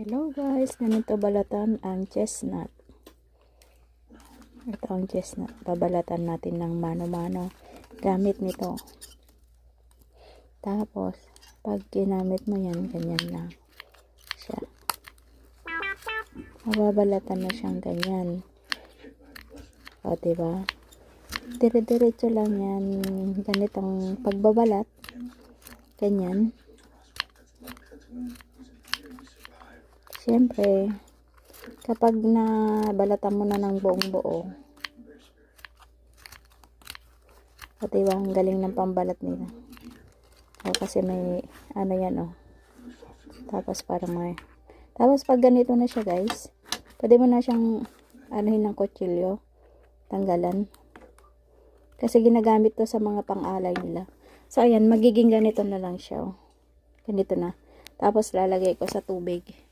Hello guys, ganito balatan ang chestnut. Ito ang chestnut. Babalatan natin ng mano-mano gamit nito. Tapos, pag ginamit mo yan, ganyan lang siya. Mababalatan na siyang ganyan. O, diba? Dire-diretso lang yan. Ganitong pagbabalat. Ganyan. Siyempre, kapag nabalatan mo na ng buong buo, o diba, ang galing ng pambalat nila. O, kasi may, ano yan, o. Tapos, parang may, tapos, pag ganito na siya, guys, pwede mo na siyang, anuhin ng kutsilyo, tanggalan. Kasi ginagamit to sa mga pang-alay nila. So, ayan, magiging ganito na lang siya, o. Ganito na. Tapos, lalagay ko sa tubig.